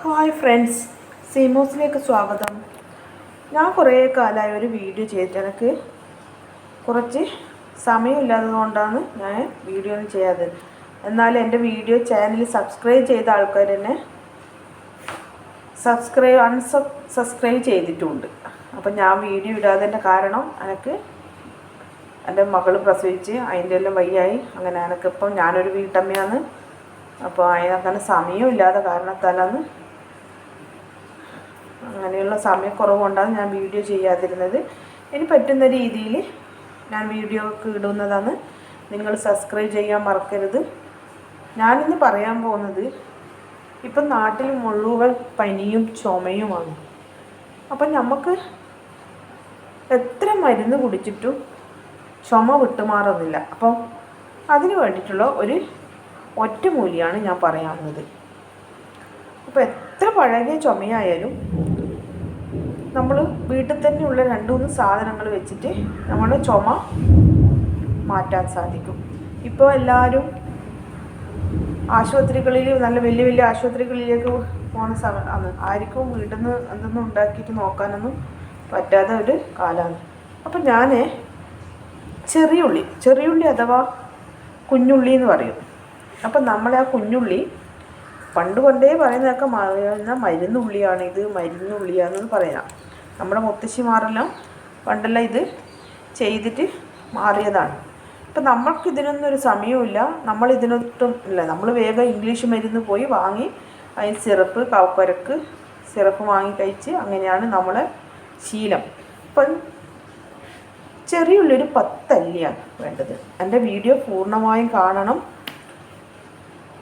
Hi friends സീമോസിലേക്ക് സ്വാഗതം. ഞാൻ കുറേ കാലമായി ഒരു വീഡിയോ ചെയ്തിട്ട് എനിക്ക് കുറച്ച് സമയമില്ലാത്തത് കൊണ്ടാണ് ഞാൻ വീഡിയോ ഒന്നും ചെയ്യാതെ. എന്നാൽ എന്റെ വീഡിയോ ചാനൽ സബ്സ്ക്രൈബ് ചെയ്ത ആൾക്കാർ തന്നെ സബ്സ്ക്രൈബ് അൺസബ് സബ്സ്ക്രൈബ് ചെയ്തിട്ടുമുണ്ട് അപ്പം ഞാൻ വീഡിയോ ഇടാതിന്റെ കാരണം എനിക്ക് എന്റെ മകൾ പ്രസവിച്ച് അതിന്റെ എല്ലാം വയ്യായി. അങ്ങനെ എനിക്കിപ്പം ഞാനൊരു വീട്ടമ്മയാണ്. അപ്പോൾ അതിനങ്ങനെ സമയമില്ലാത്ത കാരണത്താലാണ് അങ്ങനെയുള്ള സമയക്കുറവ് കൊണ്ടാണ് ഞാൻ വീഡിയോ ചെയ്യാതിരുന്നത്. ഇനി പറ്റുന്ന രീതിയിൽ ഞാൻ വീഡിയോ ഒക്കെ ഇടുന്നതാണ്. നിങ്ങൾ സബ്സ്ക്രൈബ് ചെയ്യാൻ മറക്കരുത്. ഞാനിന്ന് പറയാൻ പോകുന്നത് ഇപ്പം നാട്ടിൽ മുഴുവൻ പനിയും ചുമയുമാണ്. അപ്പം നമുക്ക് എത്ര മരുന്ന് കുടിച്ചിട്ടും ചുമ വിട്ടുമാറുന്നില്ല. അപ്പം അതിന് വേണ്ടിയിട്ടുള്ള ഒരു ഒറ്റമൂലിയാണ് ഞാൻ പറയാവുന്നത് അപ്പോൾ എത്ര പഴകിയ ചുമയായാലും നമ്മൾ വീട്ടിൽ തന്നെയുള്ള രണ്ട് മൂന്ന് സാധനങ്ങൾ വെച്ചിട്ട് നമ്മുടെ ചുമ മാറ്റാൻ സാധിക്കും. ഇപ്പോൾ എല്ലാവരും ആശുപത്രികളിൽ നല്ല വലിയ വലിയ ആശുപത്രികളിലേക്ക് പോകുന്ന സമയമാണ് ആർക്കും വീട്ടിൽ നിന്ന് എന്തൊന്നും ഉണ്ടാക്കിയിട്ട് നോക്കാനൊന്നും പറ്റാത്ത ഒരു കാലമാണ്. അപ്പം ഞാൻ ചെറിയുള്ളി ചെറിയുള്ളി അഥവാ കുഞ്ഞുള്ളി എന്ന് പറയും. അപ്പം നമ്മൾ ആ കുഞ്ഞുള്ളി പണ്ട് പണ്ടേ പറയുന്നതൊക്കെ മരുന്ന മരുന്നുള്ളിയാണ് ഇത് മരുന്നുള്ളിയാണെന്ന് പറയാം. നമ്മുടെ മുത്തശ്ശിമാരെല്ലാം പണ്ടെല്ലാം ഇത് ചെയ്തിട്ട് മാറിയതാണ്. ഇപ്പം നമ്മൾക്ക് ഇതിനൊന്നും ഒരു സമയമില്ല നമ്മൾ ഇതിനൊട്ടും ഇല്ല. നമ്മൾ വേഗം ഇംഗ്ലീഷ് മരുന്ന് പോയി വാങ്ങി അതിന് സിറപ്പ് കവക്കുരക്ക് സിറപ്പ് വാങ്ങി കഴിച്ച് അങ്ങനെയാണ് നമ്മളെ ശീലം. ഇപ്പം ചെറിയുള്ളൊരു പത്തല്ലിയാണ് വേണ്ടത്. എന്റെ വീഡിയോ പൂർണമായും കാണണം.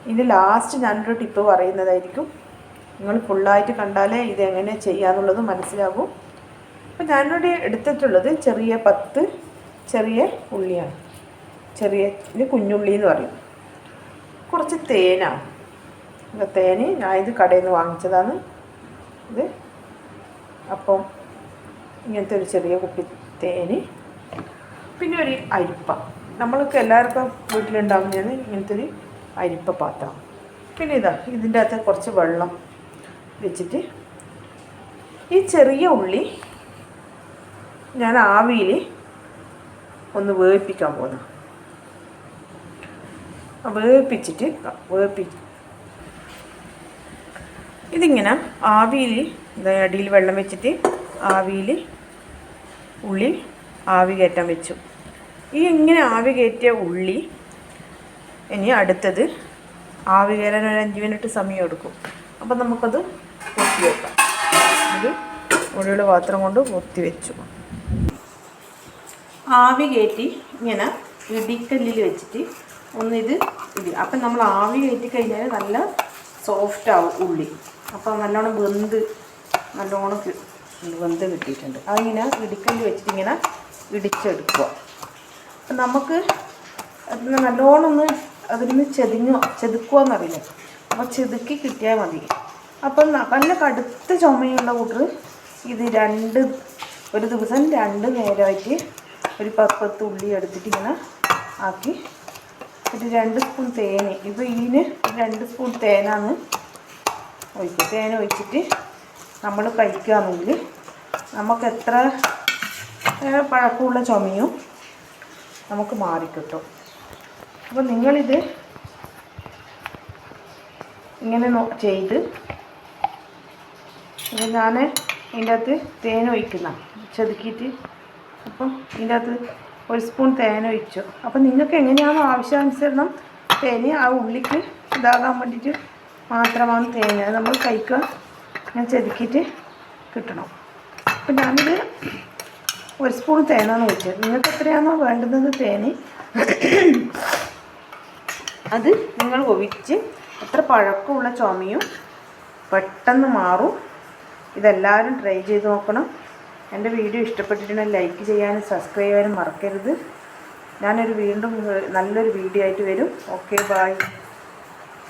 ഇനി ലാസ്റ്റ് ഞാനൊരു ടിപ്പ് പറയുന്നതായിരിക്കും. നിങ്ങൾ ഫുള്ളായിട്ട് കണ്ടാലേ ഇത് എങ്ങനെ ചെയ്യാന്നുള്ളത് മനസ്സിലാകും. അപ്പോൾ ഞാനിവിടെ എടുത്തിട്ടുള്ളത് ചെറിയ പത്ത് ചെറിയ ഉള്ളിയാണ്. ചെറിയ ഇത് കുഞ്ഞുള്ളി എന്ന് പറയും. കുറച്ച് തേനാണ് ഇത് തേന് ഞാൻ ഇത് കടയിൽ നിന്ന് വാങ്ങിച്ചതാണ്. ഇത് അപ്പം ഇങ്ങനത്തെ ഒരു ചെറിയ കുപ്പി തേന്. പിന്നെ ഒരു അരിപ്പ. നമ്മൾക്ക് എല്ലാവർക്കും വീട്ടിലുണ്ടാകുന്നതാണ് ഇങ്ങനത്തെ ഒരു അരിപ്പ പാത്രം. പിന്നെ ഇതാ ഇതിന്റെ അകത്ത് കുറച്ച് വെള്ളം വെച്ചിട്ട് ഈ ചെറിയ ഉള്ളി ഞാൻ ആവിയിൽ ഒന്ന് വേവിപ്പിക്കാൻ പോകുന്നു വേവിപ്പിച്ചിട്ട് വേവിപ്പി ഇതിങ്ങനെ ആവിയിൽ അടിയിൽ വെള്ളം വെച്ചിട്ട് ആവിയിൽ ഉള്ളി ആവി കയറ്റാൻ വെച്ചു. ഈ ഇങ്ങനെ ആവി കയറ്റിയ ഉള്ളി ഇനി അടുത്തത് ആവി കയറാൻ ഒരു അഞ്ച് മിനിറ്റ് സമയം എടുക്കും. അപ്പം നമുക്കത് പൊത്തി വെക്കാം. ഇത് ഉള്ളിയുടെ പാത്രം കൊണ്ട് പൊത്തി വെച്ചു. ആവി കയറ്റി ഇങ്ങനെ ഇടിക്കല്ലിൽ വെച്ചിട്ട് ഒന്ന് ഇത്. ഇടി അപ്പം നമ്മൾ ആവി കയറ്റി കഴിഞ്ഞാൽ നല്ല സോഫ്റ്റ് ആവും ഉള്ളി. അപ്പം നല്ലോണം വെന്ത് നല്ലോണം വെന്ത് കിട്ടിയിട്ടുണ്ട്. അതിങ്ങനെ ഇടിക്കല്ലിൽ വെച്ചിട്ട് ഇങ്ങനെ ഇടിച്ചെടുക്കുക. അപ്പം നമുക്ക് നല്ലോണം ഒന്ന് അതിന് ചെതിഞ്ഞോ ചെതുക്കുവെന്നറിയില്ല അപ്പോൾ ചെതുക്കി കിട്ടിയാൽ മതി. അപ്പം നല്ല കടുത്ത ചുമയുള്ള കൂട്ടർ ഇത് രണ്ട് ഒരു ദിവസം രണ്ട് നേരമായിട്ട് ഒരു പത്ത് ഉള്ളി എടുത്തിട്ട് ഇങ്ങനെ ആക്കി ഒരു രണ്ട് സ്പൂൺ തേന്. ഇപ്പോൾ ഇതിന് രണ്ട് സ്പൂൺ തേനാണ് ഒഴിക്കുക. തേൻ ഒഴിച്ചിട്ട് നമ്മൾ കഴിക്കുകയാണെങ്കിൽ നമുക്ക് എത്ര പഴക്കമുള്ള ചുമയും നമുക്ക് മാറിക്കിട്ടും. അപ്പോൾ നിങ്ങളിത് ഇങ്ങനെ ചെയ്ത് ഞാൻ ഇതിന്റെ അകത്ത് തേൻ ഒഴിക്കുന്ന ചെതുക്കിയിട്ട് അപ്പം ഇതിന്റെ അകത്ത് ഒരു സ്പൂൺ തേൻ ഒഴിച്ചു. അപ്പം നിങ്ങൾക്ക് എങ്ങനെയാണോ ആവശ്യാനുസരണം തേന് ആ ഉള്ളിക്ക് ഇതാകാൻ വേണ്ടിയിട്ട് മാത്രമാണ് തേൻ. അത് നമ്മൾ കഴിക്കുക ഞാൻ ചെതുക്കിയിട്ട് കിട്ടണം. അപ്പം ഞാനിത് ഒരു സ്പൂൺ തേനാണ് ഒഴിച്ചത്. നിങ്ങൾക്ക് എത്രയാണോ വേണ്ടുന്നത് തേന്. അത് നിങ്ങൾ ഒഴിച്ച് എത്ര പഴക്കമുള്ള ചുമയും പെട്ടെന്ന് മാറും. ഇതെല്ലാവരും ട്രൈ ചെയ്ത് നോക്കണം. എന്റെ വീഡിയോ ഇഷ്ടപ്പെട്ടിട്ടുണ്ടെങ്കിൽ ലൈക്ക് ചെയ്യാനും സബ്സ്ക്രൈബ് ചെയ്യാനും മറക്കരുത്. ഞാനൊരു വീണ്ടും നല്ലൊരു വീഡിയോ ആയിട്ട് വരും. Okay bye